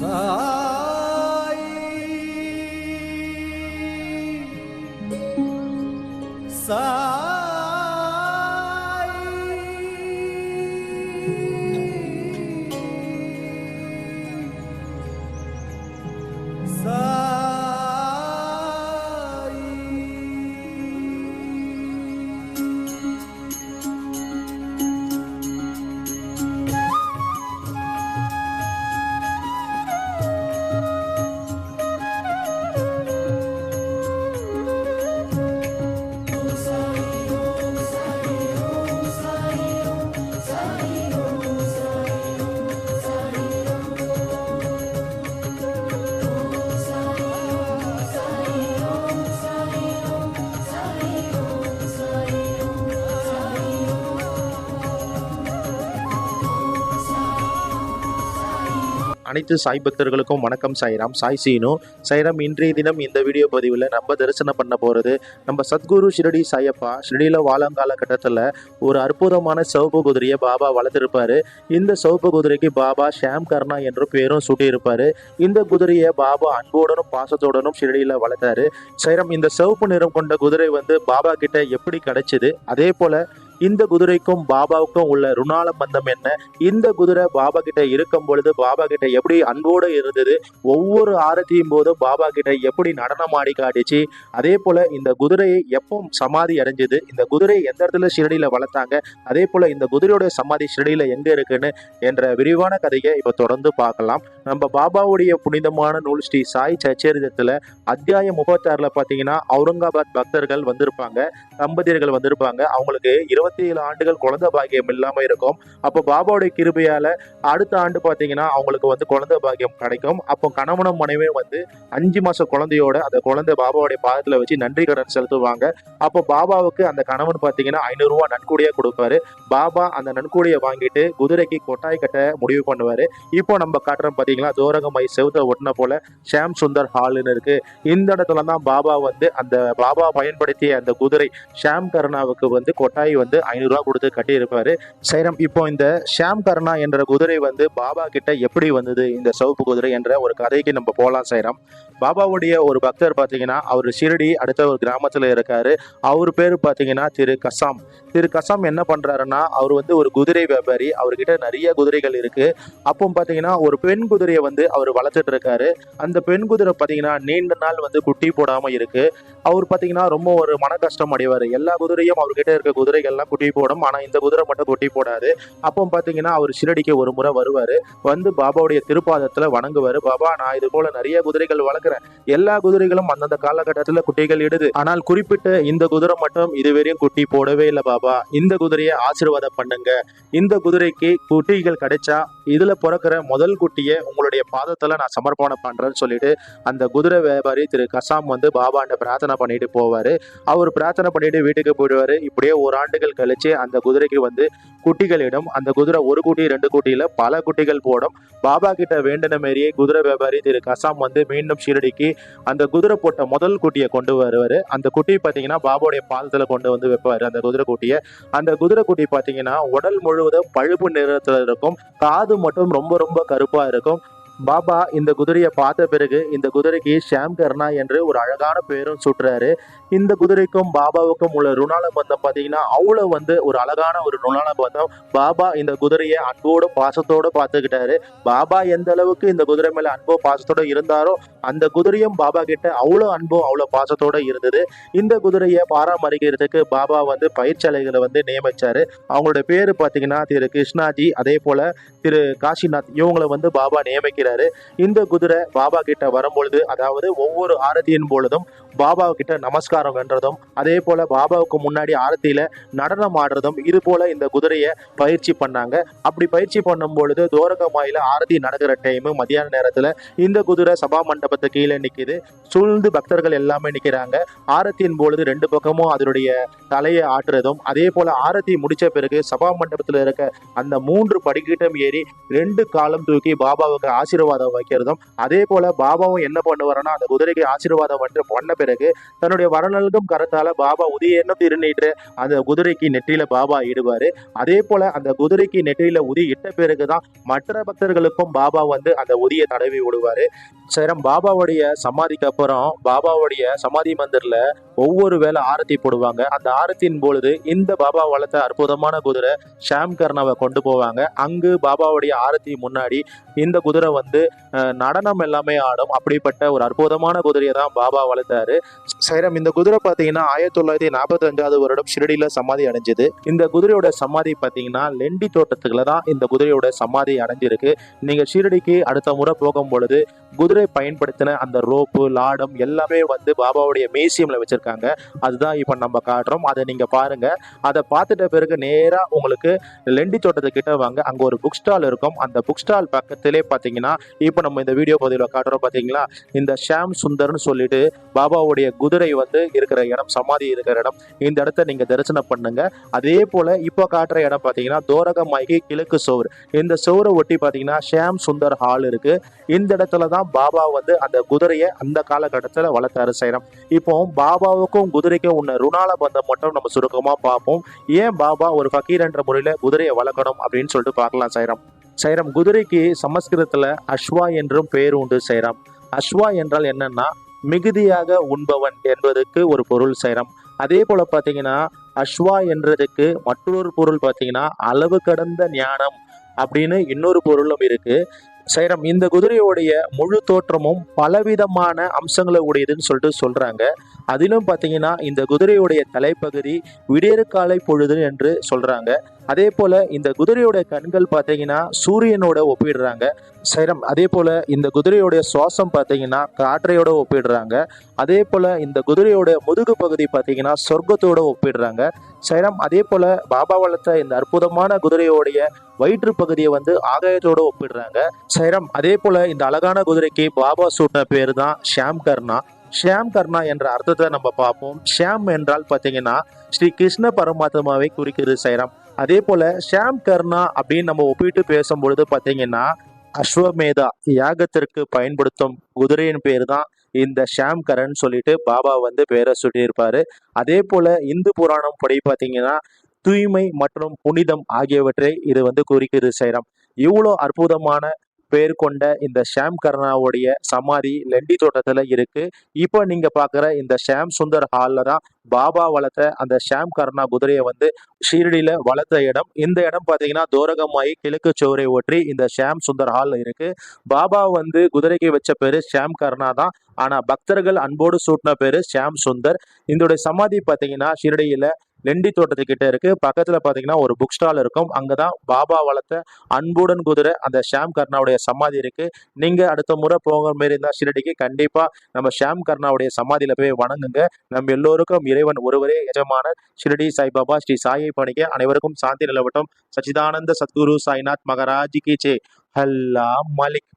சாய் அனைத்து சாய் பக்தர்களுக்கும் வணக்கம். சாய்ராம் சாய் சீனு. சாய்ராம் இன்றைய தினம் இந்த வீடியோ பதிவில் நம்ம தரிசனம் பண்ண போகிறது நம்ம சத்குரு ஷிரடி சாயப்பா. ஷிரடியில் வாழங்கால கட்டத்தில் ஒரு அற்புதமான சிவப்பு குதிரையை பாபா வளர்த்துருப்பாரு. இந்த சிவப்பு குதிரைக்கு பாபா ஷாம் கர்ணா என்ற பேரும் சூட்டியிருப்பார். இந்த குதிரையை பாபா அன்போடனும் பாசத்தோடனும் ஷிரடியில் வளர்த்தாரு. சாய்ராம் இந்த சிவப்பு நிறம் கொண்ட குதிரை வந்து பாபா கிட்ட எப்படி கிடைச்சிது? அதே போல் இந்த குதிரைக்கும் பாபாவுக்கும் உள்ள ருணால பந்தம் என்ன? இந்த குதிரை பாபா கிட்ட இருக்கும் பொழுது பாபா கிட்ட எப்படி அன்போடு இருந்தது? ஒவ்வொரு ஆரத்தியும் போதும் பாபா கிட்ட எப்படி நடனம் ஆடி காட்டிச்சு? அதே போல இந்த குதிரையை எப்போ சமாதி அடைஞ்சது? இந்த குதிரை எந்த இடத்துல ஷிரடியில வளர்த்தாங்க? அதே போல இந்த குதிரையோட சமாதி ஷிரடியில எங்க இருக்குன்னு என்ற விரிவான கதையை இப்ப தொடர்ந்து பார்க்கலாம். நம்ம பாபாவுடைய புனிதமான நூல் ஸ்ரீ சாய் சச்சரிதத்துல அத்தியாயம் முப்பத்தாறுல பாத்தீங்கன்னா அவுரங்காபாத் பக்தர்கள் வந்திருப்பாங்க தம்பதியர்கள் வந்திருப்பாங்க. அவங்களுக்கு இருபத்தி ஏழு ஆண்டுகள் குழந்தை பாக்கியம் இல்லாம இருக்கும். அப்போ பாபாவுடைய கிருபையால அடுத்த ஆண்டு பாத்தீங்கன்னா அவங்களுக்கு வந்து குழந்தை பாக்கியம் கிடைக்கும். அப்போ கணவனும் மனைவியும் வந்து அஞ்சு மாச குழந்தையோட அந்த குழந்தை பாபாவுடைய பாதத்துல வச்சு நன்றி கடன் செலுத்துவாங்க. அப்போ பாபாவுக்கு அந்த கணவன் பாத்தீங்கன்னா ஐநூறு ரூபாய் நன்கொடையா கொடுப்பாரு. பாபா அந்த நன்கொடையை வாங்கிட்டு குதிரைக்கு கொட்டாய் கட்ட முடிவு பண்ணுவாரு. இப்போ நம்ம காட்டுறோம் பாத்தீங்களா தோரகமை செவுத்த ஒட்டின போல ஷாம் சுந்தர் ஹால்னு இருக்கு. இந்த இடத்துல தான் பாபா வந்து அந்த பாபா பயன்படுத்திய அந்த குதிரை ஷாம் கருணாவுக்கு வந்து கொட்டாய் வந்து வந்து ஐநூறுரூவா கொடுத்து கட்டியிருப்பாரு. சைரம் இப்போ இந்த ஷாம் கர்ணா என்ற குதிரை வந்து பாபா கிட்ட எப்படி வந்தது? இந்த சிவப்பு குதிரை என்ற ஒரு கதைக்கு நம்ம போகலாம் சைரம். பாபாவுடைய ஒரு பக்தர் பார்த்தீங்கன்னா அவர் ஷிரடி அடுத்த ஒரு கிராமத்தில் இருக்காரு. அவர் பேர் பார்த்தீங்கன்னா திரு கசாம். திரு கசாம் என்ன பண்ணுறாருன்னா அவர் வந்து ஒரு குதிரை வியாபாரி. அவர்கிட்ட நிறைய குதிரைகள் இருக்குது அப்போ பார்த்தீங்கன்னா ஒரு பெண் குதிரையை வந்து அவர் வளர்த்துட்டு இருக்காரு. அந்த பெண் குதிரை பார்த்தீங்கன்னா நீண்ட நாள் வந்து குட்டி போடாமல் இருக்குது அவர் பார்த்தீங்கன்னா ரொம்ப ஒரு மன கஷ்டம் அடைவார். எல்லா குதிரையும் அவர்கிட்ட இருக்க குதிரைகள்லாம் குட்டி போடும். ஆனால் இந்த குதிரை மட்டும் குட்டி போடாது. அப்போ பார்த்தீங்கன்னா அவர் ஷிரடிக்கு ஒரு முறை வருவார். வந்து பாபாவுடைய திருப்பாதத்தில் வணங்குவார். பாபா நான் இது போல நிறைய குதிரைகள் வளர்க்குறேன். எல்லா குதிரைகளும் அந்தந்த காலகட்டத்தில் குட்டிகள் இடுது. ஆனால் குறிப்பிட்ட இந்த குதிரை மட்டும் இதுவரையும் குட்டி போடவே இல்லை பாபா. இந்த குதிரையை ஆசீர்வாதம் பண்ணுங்க. இந்த குதிரைக்கு குட்டிகள் கிடைச்சா இதுல பிறக்கிற முதல் குட்டியை உங்களுடைய பாதத்துல நான் சமர்ப்பணம் பண்றேன்னு சொல்லிட்டு அந்த குதிரை வியாபாரி திரு கசாம் வந்து பாபாண்ட பிரார்த்தனை பண்ணிட்டு போவாரு. அவர் பிரார்த்தனை பண்ணிட்டு வீட்டுக்கு போயிடுவாரு. இப்படியே ஒரு ஆண்டுகள் கழிச்சு அந்த குதிரைக்கு வந்து குட்டிகளிடம் அந்த குதிரை ஒரு குட்டி ரெண்டு குட்டியில பல குட்டிகள் போடும். பாபா கிட்ட வேண்டின மாரியே குதிரை வியாபாரி திரு கசாம் வந்து மீண்டும் ஷீரடிக்கு அந்த குதிரை போட்ட முதல் குட்டியை கொண்டு வருவார். அந்த குட்டி பார்த்தீங்கன்னா பாபாவுடைய பாதத்தில் கொண்டு வந்து வைப்பார் அந்த குதிரை குட்டியை. அந்த குதிரை குட்டி பார்த்தீங்கன்னா உடல் முழுவதும் பழுப்பு நிறத்தில் இருக்கும். காது மட்டும் ரொம்ப ரொம்ப கருப்பாக இருக்கும். பாபா இந்த குதிரையை பார்த்த பிறகு இந்த குதிரைக்கு ஷாம் கர்ணா என்று ஒரு அழகான பேரும் சுட்டுறாரு இந்த குதிரைக்கும் பாபாவுக்கும் உள்ள ருணால பந்தம் பார்த்தீங்கன்னா அவ்வளோ வந்து ஒரு அழகான ஒரு ருணால பந்தம் பாபா இந்த குதிரையை அன்போடு பாசத்தோடு பார்த்துக்கிட்டாரு. பாபா எந்த அளவுக்கு இந்த குதிரை மேலே அன்போ பாசத்தோட இருந்தாரோ அந்த குதிரையும் பாபா கிட்ட அவ்வளோ அன்போ அவ்வளோ பாசத்தோட இருந்தது. இந்த குதிரையை பராமரிக்கிறதுக்கு பாபா வந்து பயிற்சியாளர்களை வந்து நியமிச்சாரு. அவங்களோட பேர் பார்த்தீங்கன்னா திரு கிருஷ்ணாஜி அதே போல திரு காசிநாத் இவங்களை வந்து பாபா நியமிக்கிறார். இந்த குதிரை பாபா கிட்ட வரும்பொழுது அதாவது ஒவ்வொரு ஆரத்தியின் பொழுதும் பாபா கிட்ட நமஸ்காரம் வென்றதும் அதே போல பாபாவுக்கு முன்னாடி ஆரத்தியில நடனம் ஆடுறதும் இது போல இந்த குதிரையை பயிற்சி பண்ணாங்க. அப்படி பயிற்சி பண்ணும் பொழுது தோரகமாயில ஆரத்தி நடக்கிற டைம் மதியான நேரத்துல இந்த குதிரை சபா மண்டபத்து கீழே நிக்குது. சூழ்ந்து பக்தர்கள் எல்லாமே நிக்கிறாங்க. ஆரத்தியின் பொழுது ரெண்டு பக்கமும் அதனுடைய தலையை ஆட்டுறதும் அதே போல ஆரத்தி முடிச்ச பிறகு சபா மண்டபத்துல இருக்க அந்த மூன்று படிக்கட்டும் ஏறி ரெண்டு காலம் தூக்கி பாபாவுக்கு ஆசீர்வாதம் ஆசீர்வாதம் வைக்கிறதும். அதே போல பாபாவும் என்ன பண்ணுவாருன்னா அந்த குதிரைக்கு ஆசீர்வாதம் வந்து பண்ண பிறகு தன்னுடைய வரநல்கும் கரத்தால பாபா உதிய எண்ணம் திருநீட்டு அந்த குதிரைக்கு நெற்றியில பாபா இடுவாரு. அதே போல அந்த குதிரைக்கு நெற்றியில உதி இட்ட பிறகுதான் மற்ற பக்தர்களுக்கும் பாபா வந்து அந்த உதியை தடவி விடுவாரு. சேரம் பாபாவுடைய சமாதிக்கு அப்புறம் பாபாவுடைய சமாதி மந்திரில் ஒவ்வொரு வேளை ஆரத்தி போடுவாங்க. அந்த ஆரத்தியின் பொழுது இந்த பாபா வளர்த்த அற்புதமான குதிரை ஷாம் கர்ணாவை கொண்டு போவாங்க. அங்கு பாபாவுடைய ஆரத்தி முன்னாடி இந்த குதிரை வந்து நடனம் எல்லாமே ஆடும். அப்படிப்பட்ட ஒரு அற்புதமான குதிரையை தான் பாபா வளர்த்தாரு. சேரம் இந்த குதிரை பார்த்தீங்கன்னா ஆயிரத்தி தொள்ளாயிரத்தி நாற்பத்தஞ்சாவது வருடம் ஷிரடியில் சமாதி அடைஞ்சது. இந்த குதிரையோட சமாதி பார்த்தீங்கன்னா லெண்டி தோட்டத்துக்குள்ள தான் இந்த குதிரையோட சமாதி அடைஞ்சிருக்கு. நீங்கள் ஷிரடிக்கு அடுத்த முறை போகும் பொழுது குதிரை பயன்படுத்தின அந்த ரோப்பு லாடம் எல்லாமே வந்து பாபாவுடைய மியூசியம்ல வச்சிருக்காங்க. அதுதான் இப்போ நம்ம காட்டுறோம். அதை நீங்க பாருங்க. அதை பார்த்துட்ட பிறகு நேராக உங்களுக்கு லெண்டி தோட்டத்துக்கிட்ட வாங்க. அங்க ஒரு புக் ஸ்டால் இருக்கும். அந்த புக் ஸ்டால் பக்கத்திலே பார்த்தீங்கன்னா இப்போ நம்ம இந்த வீடியோ பதிவில் காட்டுறோம் பார்த்தீங்களா இந்த ஷாம் சுந்தர்னு சொல்லிட்டு பாபாவுடைய குதிரை வந்து இருக்கிற இடம் சமாதி இருக்கிற இடம். இந்த இடத்த நீங்க தரிசனம் பண்ணுங்க. அதே போல இப்போ காட்டுற இடம் பார்த்தீங்கன்னா தோரகமாய்க்கு கிழக்கு சோறு. இந்த சோரை ஒட்டி பார்த்தீங்கன்னா ஷாம் சுந்தர் ஹால் இருக்கு. இந்த இடத்துல தான் பாபா பாபா வந்து அந்த குதிரையை அந்த காலகட்டத்தில் வளர்த்தாரு சைரம் இப்போ பாபாவுக்கும் குதிரைக்கும் உள்ள ருணால பந்தம் மட்டும் நம்ம சுருக்கமாக பார்ப்போம். ஏன் பாபா ஒரு ஃபக்கீர் என்ற குதிரையை வளர்க்கணும் அப்படின்னு சொல்லிட்டு பார்க்கலாம் சைரம். சைரம் குதிரைக்கு சமஸ்கிருதத்தில் அஸ்வா என்றும் பேர் உண்டு சைரம். அஸ்வா என்றால் என்னன்னா மிகுதியாக உண்பவன் என்பதற்கு ஒரு பொருள் சைரம். அதே போல பார்த்தீங்கன்னா அஸ்வா என்றதுக்கு மற்றொரு பொருள் பார்த்தீங்கன்னா அளவு கடந்த ஞானம் அப்படின்னு இன்னொரு பொருளும் இருக்கு. சைரம் இந்த குதிரையோடைய முழு தோற்றமும் பலவிதமான அம்சங்களை உடையதுன்னு சொல்லிட்டு சொல்கிறாங்க அதிலும் பார்த்தீங்கன்னா இந்த குதிரையுடைய தலைப்பகுதி விடியற்காலை பொழுது என்று சொல்கிறாங்க அதே போல் இந்த குதிரையோட கண்கள் பார்த்தீங்கன்னா சூரியனோட ஒப்பிடுறாங்க. சைரம் அதே போல் இந்த குதிரையுடைய சுவாசம் பார்த்தீங்கன்னா காற்றையோட ஒப்பிடுறாங்க. அதே போல் இந்த குதிரையோட முதுகு பகுதி பார்த்தீங்கன்னா சொர்க்கத்தோட ஒப்பிடுறாங்க. சைரம் அதே போல பாபா வளர்த்த இந்த அற்புதமான குதிரையோடைய வயிற்று பகுதியை வந்து ஆகாயத்தோட ஒப்பிடுறாங்க. சைரம் அதே போல இந்த அழகான குதிரைக்கு பாபா சூட்டின பேர் தான் ஷியாம் கர்ணா ஷியாம் கர்ணா என்ற அர்த்தத்தை நம்ம பார்ப்போம். ஷியாம் என்றால் பார்த்தீங்கன்னா ஸ்ரீ கிருஷ்ண பரமாத்மாவை குறிக்கிறது சைராம். அதே போல ஷியாம் கர்ணா அப்படின்னு நம்ம ஒப்பிட்டு பேசும்பொழுது பார்த்தீங்கன்னா அஸ்வமேதா யாகத்திற்கு பயன்படுத்தும் குதிரையின் பேர் தான் இந்த ஷாம் கரன் சொல்லிட்டு பாபா வந்து பேரை சுட்டியிருப்பாரு அதே போல இந்து புராணம் படி பார்த்தீங்கன்னா தூய்மை மற்றும் புனிதம் ஆகியவற்றை இது வந்து குறிக்கிறது சைரம். இவ்வளோ அற்புதமான பேர் கொண்ட இந்த ஷாம் கர்ணாவுடைய சமாதி லெண்டி தோட்டத்துல இருக்கு. இப்போ நீங்க பார்க்குற இந்த ஷாம் சுந்தர் ஹாலில் தான் பாபா வளர்த்த அந்த ஷாம் கர்ணா குதிரையை வந்து ஷீரடியில வளர்த்த இடம். இந்த இடம் பார்த்தீங்கன்னா தோரகமாயி கிழக்கு சோரை ஒற்றி இந்த ஷாம் சுந்தர் ஹால் இருக்கு. பாபா வந்து குதிரைக்கு வச்ச பேரு ஷாம் கர்ணா தான். ஆனா பக்தர்கள் அன்போடு சூட்டின பேரு ஷாம் சுந்தர். இதோடைய சமாதி பார்த்தீங்கன்னா ஷீரடியில லெண்டி தோட்டத்துக்கிட்ட இருக்கு. பக்கத்துல பாத்தீங்கன்னா ஒரு புக் ஸ்டால் இருக்கும். அங்கதான் பாபா வளர்த்த அன்புடன் குதிரை அந்த ஷாம் கர்ணாவுடைய சமாதி இருக்கு. நீங்க அடுத்த முறை போகிற மாரி இருந்தா ஷிரடிக்கு கண்டிப்பா நம்ம ஷாம் கர்ணாவுடைய சமாதியில போய் வணங்குங்க. நம்ம எல்லோருக்கும் இறைவன் ஒருவரே எஜமான ஷிரடி சாய்பாபா ஸ்ரீ சாயை பணிக்க அனைவருக்கும் சாந்தி நிலவட்டும். சச்சிதானந்த சத்குரு சாய்நாத் மகராஜி கி ஜெய். அல்லா மலிக்.